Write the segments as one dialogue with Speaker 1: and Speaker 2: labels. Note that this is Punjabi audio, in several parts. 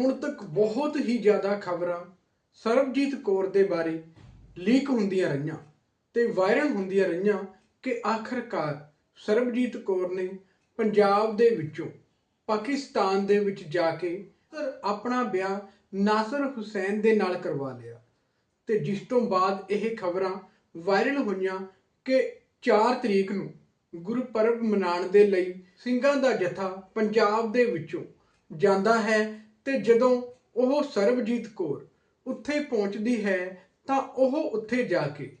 Speaker 1: ਹੁਣ ਤੱਕ ਬਹੁਤ ਹੀ ਜ਼ਿਆਦਾ ਖਬਰਾਂ ਸਰਬਜੀਤ ਕੌਰ ਦੇ ਬਾਰੇ ਲੀਕ ਹੁੰਦੀਆਂ ਰਹੀਆਂ ਤੇ ਵਾਇਰਲ ਹੁੰਦੀਆਂ ਰਹੀਆਂ ਕਿ ਆਖਰਕਾਰ ਸਰਬਜੀਤ ਕੌਰ ਨੇ ਪੰਜਾਬ ਦੇ ਵਿੱਚੋਂ ਪਾਕਿਸਤਾਨ ਦੇ ਵਿੱਚ ਜਾ ਕੇ ਆਪਣਾ ਵਿਆਹ ਨਾਸਰ ਹੁਸੈਨ ਦੇ ਨਾਲ ਕਰਵਾ ਲਿਆ। ਤੇ ਜਿਸ ਤੋਂ ਬਾਅਦ ਇਹ ਖਬਰਾਂ ਵਾਇਰਲ ਹੋਈਆਂ ਕਿ 4 ਤਰੀਕ ਨੂੰ ਗੁਰਪੁਰਬ ਮਨਾਉਣ ਦੇ ਲਈ ਸਿੰਘਾਂ ਦਾ ਜਥਾ ਪੰਜਾਬ ਦੇ ਵਿੱਚੋਂ ਜਾਂਦਾ ਹੈ ਤੇ ਜਦੋਂ ਉਹ ਸਰਬਜੀਤ ਕੌਰ ਉੱਥੇ ਪਹੁੰਚਦੀ ਹੈ, ਤਾਂ ਉਹ ਉੱਥੇ ਜਾ ਕੇ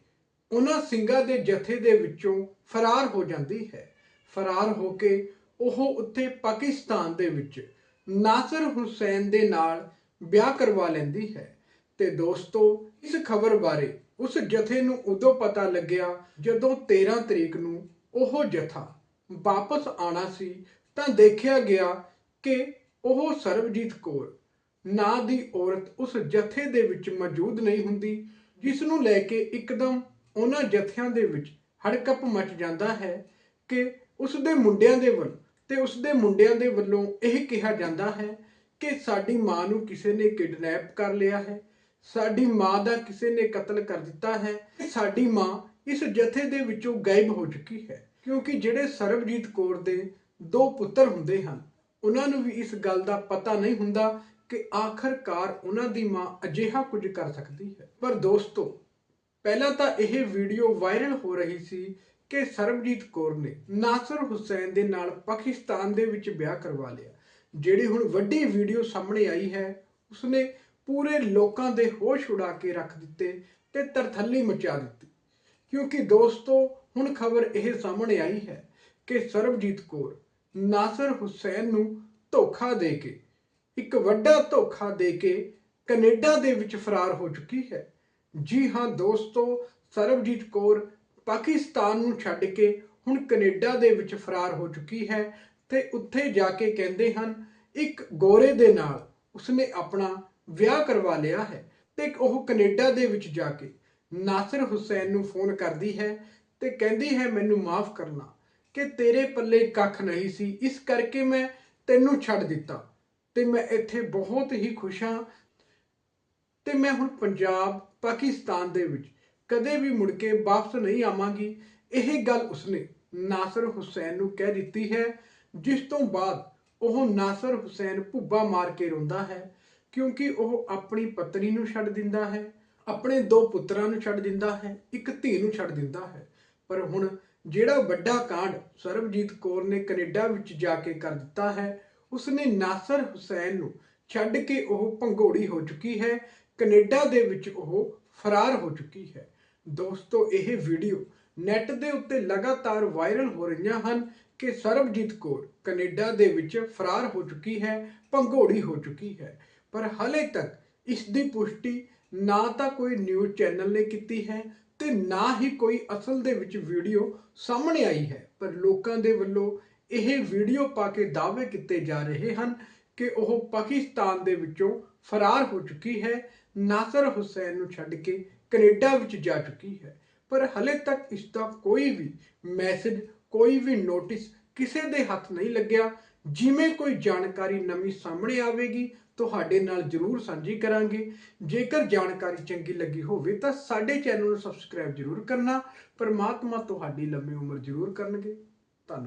Speaker 1: ਉਹਨਾਂ ਸਿੰਘਾਂ ਦੇ ਜਥੇ ਦੇ ਵਿੱਚੋਂ ਫਰਾਰ ਹੋ ਜਾਂਦੀ ਹੈ। ਫਰਾਰ ਹੋ ਕੇ ਉਹ ਉੱਥੇ ਪਾਕਿਸਤਾਨ ਦੇ ਵਿੱਚ ਨਾਸਰ ਹੁਸੈਨ ਦੇ ਨਾਲ ਵਿਆਹ ਕਰਵਾ ਲੈਂਦੀ ਹੈ। ਤੇ ਦੋਸਤੋ, ਇਸ ਖਬਰ ਬਾਰੇ ਉਸ ਜਥੇ ਨੂੰ ਉਦੋਂ ਪਤਾ ਲੱਗਿਆ ਜਦੋਂ 13 ਤਰੀਕ ਨੂੰ ਉਹ ਜਥਾ ਵਾਪਸ ਆਣਾ ਸੀ, ਤਾਂ ਦੇਖਿਆ ਗਿਆ ਕਿ ਉਹ ਸਰਬਜੀਤ ਕੌਰ। ਨਾਂ ਦੀ ਔਰਤ ਉਸ ਜਥੇ ਦੇ ਵਿੱਚ ਮੌਜੂਦ ਨਹੀਂ ਹੁੰਦੀ, ਜਿਸ ਨੂੰ ਲੈ ਕੇ ਇੱਕਦਮ ਉਹਨਾਂ ਜਥਿਆਂ ਦੇ ਵਿੱਚ ਹੜਕੰਪ ਮਚ ਜਾਂਦਾ ਹੈ ਕਿ ਉਸ ਦੇ ਮੁੰਡਿਆਂ ਦੇ ਵੱਲ ਤੇ ਉਸ ਦੇ ਮੁੰਡਿਆਂ ਦੇ ਵੱਲੋਂ ਇਹ ਕਿਹਾ ਜਾਂਦਾ ਹੈ ਕਿ ਸਾਡੀ ਮਾਂ ਨੂੰ ਕਿਸੇ ਨੇ ਕਿਡਨੈਪ ਕਰ ਲਿਆ ਹੈ, ਸਾਡੀ ਮਾਂ ਦਾ ਕਿਸੇ ਨੇ ਕਤਲ ਕਰ ਦਿੱਤਾ ਹੈ, ਸਾਡੀ ਮਾਂ ਇਸ ਜਥੇ ਦੇ ਵਿੱਚੋਂ ਗਾਇਬ ਹੋ ਚੁੱਕੀ ਹੈ। ਕਿਉਂਕਿ ਜਿਹੜੇ ਸਰਬਜੀਤ ਕੌਰ ਦੇ ਦੋ ਪੁੱਤਰ ਹੁੰਦੇ ਹਨ ਉਹਨਾਂ ਨੂੰ ਵੀ ਇਸ ਗੱਲ ਦਾ ਪਤਾ ਨਹੀਂ ਹੁੰਦਾ ਕਿ ਆਖਰਕਾਰ ਉਹਨਾਂ ਦੀ ਮਾਂ ਅਜਿਹਾ ਕੁਝ ਕਰ ਸਕਦੀ ਹੈ। ਪਰ ਦੋਸਤੋ, ਪਹਿਲਾਂ ਤਾਂ ਇਹ ਵੀਡੀਓ ਵਾਇਰਲ ਹੋ ਰਹੀ ਸੀ ਕਿ ਸਰਬਜੀਤ ਕੌਰ ਨੇ ਨਾਸਰ ਹੁਸੈਨ ਦੇ ਨਾਲ ਪਾਕਿਸਤਾਨ ਦੇ ਵਿੱਚ ਵਿਆਹ ਕਰਵਾ ਲਿਆ। ਜਿਹੜੀ ਹੁਣ ਵੱਡੀ ਵੀਡੀਓ ਸਾਹਮਣੇ ਆਈ ਹੈ, ਉਸਨੇ ਪੂਰੇ ਲੋਕਾਂ ਦੇ ਹੋਸ਼ ਉਡਾ ਕੇ ਰੱਖ ਦਿੱਤੇ ਤੇ ਤਰਥੱਲੀ ਮਚਾ ਦਿੱਤੀ। ਕਿਉਂਕਿ ਦੋਸਤੋ, ਹੁਣ ਖਬਰ ਇਹ ਸਾਹਮਣੇ ਆਈ ਹੈ ਕਿ ਸਰਬਜੀਤ ਕੌਰ ਨਾਸਰ ਹੁਸੈਨ ਨੂੰ ਧੋਖਾ ਦੇ ਕੇ, ਇੱਕ ਵੱਡਾ ਧੋਖਾ ਦੇ ਕੇ ਕੈਨੇਡਾ ਦੇ ਵਿੱਚ ਫਰਾਰ ਹੋ ਚੁੱਕੀ ਹੈ। ਜੀ ਹਾਂ ਦੋਸਤੋ, ਸਰਬਜੀਤ ਕੌਰ ਪਾਕਿਸਤਾਨ ਨੂੰ ਛੱਡ ਕੇ ਹੁਣ ਕੈਨੇਡਾ ਦੇ ਵਿੱਚ ਫਰਾਰ ਹੋ ਚੁੱਕੀ ਹੈ ਤੇ ਉੱਥੇ ਜਾ ਕੇ ਕਹਿੰਦੇ ਹਨ, ਇੱਕ ਗੋਰੇ ਦੇ ਨਾਲ ਉਸਨੇ ਆਪਣਾ ਵਿਆਹ ਕਰਵਾ ਲਿਆ ਹੈ ਤੇ ਉਹ ਕੈਨੇਡਾ ਦੇ ਵਿੱਚ ਜਾ ਕੇ ਨਾਸਰ ਹੁਸੈਨ ਨੂੰ ਫੋਨ ਕਰਦੀ ਹੈ ਤੇ ਕਹਿੰਦੀ ਹੈ, ਮੈਨੂੰ ਮਾਫ ਕਰਨਾ। ਕਿ ਤੇਰੇ ਪੱਲੇ ਕੱਖ ਨਹੀਂ ਸੀ। ਇਸ ਕਰਕੇ ਮੈਂ ਤੈਨੂੰ ਛੱਡ ਦਿੱਤਾ ਤੇ ਮੈਂ ਇੱਥੇ ਬਹੁਤ ਹੀ ਖੁਸ਼ ਹਾਂ। ਤੇ ਮੈਂ ਹੁਣ ਪੰਜਾਬ, ਪਾਕਿਸਤਾਨ ਦੇ ਵਿੱਚ ਕਦੇ ਵੀ ਮੁੜ ਕੇ ਵਾਪਸ ਨਹੀਂ ਆਵਾਂਗੀ। ਇਹ ਗੱਲ ਉਸਨੇ ਨਾਸਰ ਹੁਸੈਨ ਨੂੰ ਕਹਿ ਦਿੱਤੀ ਹੈ, ਜਿਸ ਤੋਂ ਬਾਅਦ ਉਹ ਨਾਸਰ ਹੁਸੈਨ ਭੁੱਬਾ ਮਾਰ ਕੇ ਰੋਂਦਾ ਹੈ, ਕਿਉਂਕਿ ਉਹ ਆਪਣੀ ਪਤਨੀ ਨੂੰ ਛੱਡ ਦਿੰਦਾ ਹੈ, ਆਪਣੇ ਦੋ ਪੁੱਤਰਾਂ ਨੂੰ ਛੱਡ ਦਿੰਦਾ ਹੈ, ਇੱਕ ਧੀ ਨੂੰ ਛੱਡ ਦਿੰਦਾ ਹੈ। ਪਰ ਹੁਣ ਜਿਹੜਾ ਵੱਡਾ ਕਾਂਡ ਸਰਬਜੀਤ ਕੌਰ ਨੇ ਕੈਨੇਡਾ ਵਿੱਚ ਜਾ ਕੇ ਕਰ ਦਿੱਤਾ ਹੈ, ਉਸਨੇ ਨਾਸਰ ਹੁਸੈਨ ਨੂੰ ਛੱਡ ਕੇ ਉਹ ਭੰਗੋੜੀ ਹੋ ਚੁੱਕੀ ਹੈ। ਕੈਨੇਡਾ ਦੇ ਵਿੱਚ ਉਹ ਫਰਾਰ ਹੋ ਚੁੱਕੀ ਹੈ। ਦੋਸਤੋ, ਇਹ ਵੀਡੀਓ ਨੈਟ ਦੇ ਉੱਤੇ ਲਗਾਤਾਰ ਵਾਇਰਲ ਹੋ ਰਹੀਆਂ ਹਨ ਕਿ ਸਰਬਜੀਤ ਕੌਰ ਕੈਨੇਡਾ ਦੇ ਵਿੱਚ ਫਰਾਰ ਹੋ ਚੁੱਕੀ ਹੈ, ਭੰਗੋੜੀ ਹੋ ਚੁੱਕੀ ਹੈ। ਪਰ ਹਲੇ ਤੱਕ ਇਸ ਦੀ ਪੁਸ਼ਟੀ ਨਾ ਤਾਂ ਕੋਈ ਨਿਊਜ਼ ਚੈਨਲ ਨੇ ਕੀਤੀ ਹੈ ਤੇ ਨਾ ਹੀ ਕੋਈ ਅਸਲ ਦੇ ਵਿੱਚ ਵੀਡੀਓ ਸਾਹਮਣੇ ਆਈ ਹੈ। ਪਰ ਲੋਕਾਂ ਦੇ ਵੱਲੋਂ ਇਹ ਵੀਡੀਓ ਪਾ ਕੇ ਦਾਅਵੇ ਕੀਤੇ ਜਾ ਰਹੇ ਹਨ ਕਿ ਉਹ ਪਾਕਿਸਤਾਨ ਦੇ ਵਿੱਚੋਂ ਫਰਾਰ ਹੋ ਚੁੱਕੀ ਹੈ। ਨਾਸਰ ਹੁਸੈਨ ਨੂੰ ਛੱਡ ਕੇ ਕੈਨੇਡਾ ਵਿੱਚ ਜਾ ਚੁੱਕੀ ਹੈ। ਪਰ ਹਲੇ ਤੱਕ ਇਸ ਦਾ ਕੋਈ ਵੀ ਮੈਸੇਜ, ਕੋਈ ਵੀ ਨੋਟਿਸ ਕਿਸੇ ਦੇ ਹੱਥ ਨਹੀਂ ਲੱਗਿਆ। ਜਿਵੇਂ ਕੋਈ ਜਾਣਕਾਰੀ ਨਵੀਂ ਸਾਹਮਣੇ ਆਵੇਗੀ ਤੁਹਾਡੇ ਨਾਲ ਜਰੂਰ ਸਾਂਝੀ ਕਰਾਂਗੇ। ਜੇਕਰ ਜਾਣਕਾਰੀ ਚੰਗੀ ਲੱਗੀ ਹੋਵੇ ਤਾਂ ਸਾਡੇ ਚੈਨਲ ਨੂੰ ਸਬਸਕ੍ਰਾਈਬ ਜਰੂਰ ਕਰਨਾ। ਪਰਮਾਤਮਾ ਤੁਹਾਡੀ ਲੰਮੀ ਉਮਰ ਜਰੂਰ ਕਰਨਗੇ। ਧੰਨਵਾਦ।